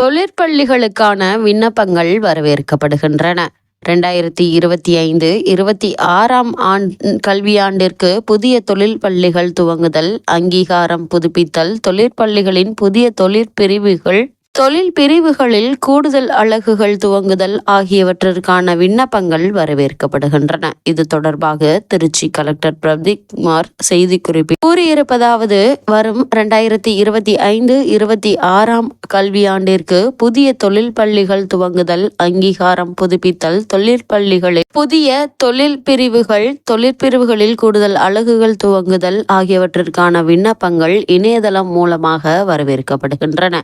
தொழிற்பள்ளிகளுக்கான விண்ணப்பங்கள் வரவேற்கப்படுகின்றன. ரெண்டாயிரத்தி இருபத்தி ஐந்து இருபத்தி ஆறாம் ஆண்டு கல்வியாண்டிற்கு புதிய தொழில் பள்ளிகள் துவங்குதல் அங்கீகாரம் புதுப்பித்தல் தொழிற்பள்ளிகளின் புதிய தொழிற்பிரிவுகள் தொழில் பிரிவுகளில் கூடுதல் அலகுகள் துவங்குதல் ஆகியவற்றிற்கான விண்ணப்பங்கள் வரவேற்கப்படுகின்றன. இது தொடர்பாக திருச்சி கலெக்டர் பிரதீப் குமார் செய்திக்குறிப்பில் கூறியிருப்பதாவது வரும் இரண்டாயிரத்தி இருபத்தி ஐந்து இருபத்தி ஆறாம் கல்வியாண்டிற்கு புதிய தொழில் பள்ளிகள் துவங்குதல் அங்கீகாரம் புதுப்பித்தல் தொழிற்பள்ளிகளில் புதிய தொழில் பிரிவுகள் தொழிற்பிரிவுகளில் கூடுதல் அலகுகள் துவங்குதல் ஆகியவற்றிற்கான விண்ணப்பங்கள் இணையதளம் மூலமாக வரவேற்கப்படுகின்றன.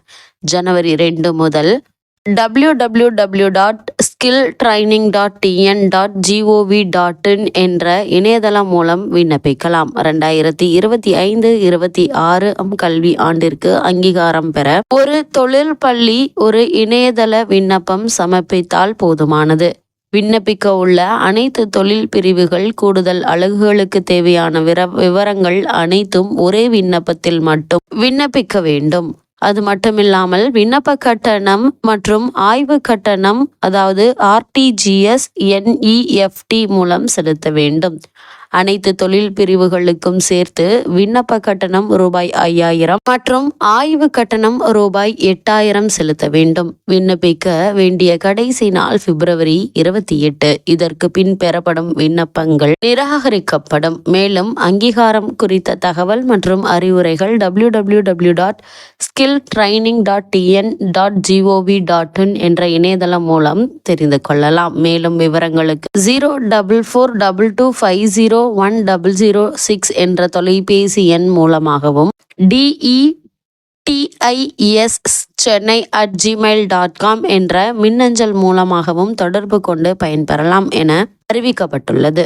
ஜனவரி ரெண்டு முதல் W W W dot skill training dot TN dot G O V dot in என்ற இணையதளம் மூலம் விண்ணப்பிக்கலாம். ரெண்டாயிரத்தி இருபத்தி ஐந்து இருபத்தி ஆறு கல்வி ஆண்டிற்கு அங்கீகாரம் பெற ஒரு தொழில் பள்ளி ஒரு இணையதள விண்ணப்பம் சமர்ப்பித்தால் போதுமானது. விண்ணப்பிக்க உள்ள அனைத்து தொழில் பிரிவுகள் கூடுதல் அலகுகளுக்கு தேவையான விவரங்கள் அனைத்தும் ஒரே விண்ணப்பத்தில் மட்டும் விண்ணப்பிக்க வேண்டும். அது மட்டுமில்லாமல் விண்ணப்ப கட்டணம் மற்றும் ஆய்வு கட்டணம் அதாவது ஆர்டிஜிஎஸ் என்இஎஃப்டி மூலம் செலுத்த வேண்டும். அனைத்து தொழில் பிரிவுகளுக்கும் சேர்த்து விண்ணப்ப கட்டணம் ரூபாய் ஐயாயிரம் மற்றும் ஆய்வு கட்டணம் ரூபாய் எட்டாயிரம் செலுத்த வேண்டும். விண்ணப்பிக்க வேண்டிய கடைசி நாள் பிப்ரவரி இருபத்தி எட்டு. இதற்கு பின் பெறப்படும் விண்ணப்பங்கள் நிராகரிக்கப்படும். மேலும் அங்கீகாரம் குறித்த தகவல் மற்றும் அறிவுரைகள் W W W dot skill training dot TN dot G O V dot in என்ற இணையதளம் மூலம் தெரிந்து கொள்ளலாம். மேலும் விவரங்களுக்கு zero double four double two five zero zero one double zero six என்ற தொலைபேசி எண் மூலமாகவும் DE DIS Chennai at Gmail dot com என்ற மின்னஞ்சல் மூலமாகவும் தொடர்பு கொண்டு பயன்பெறலாம் என அறிவிக்கப்பட்டுள்ளது.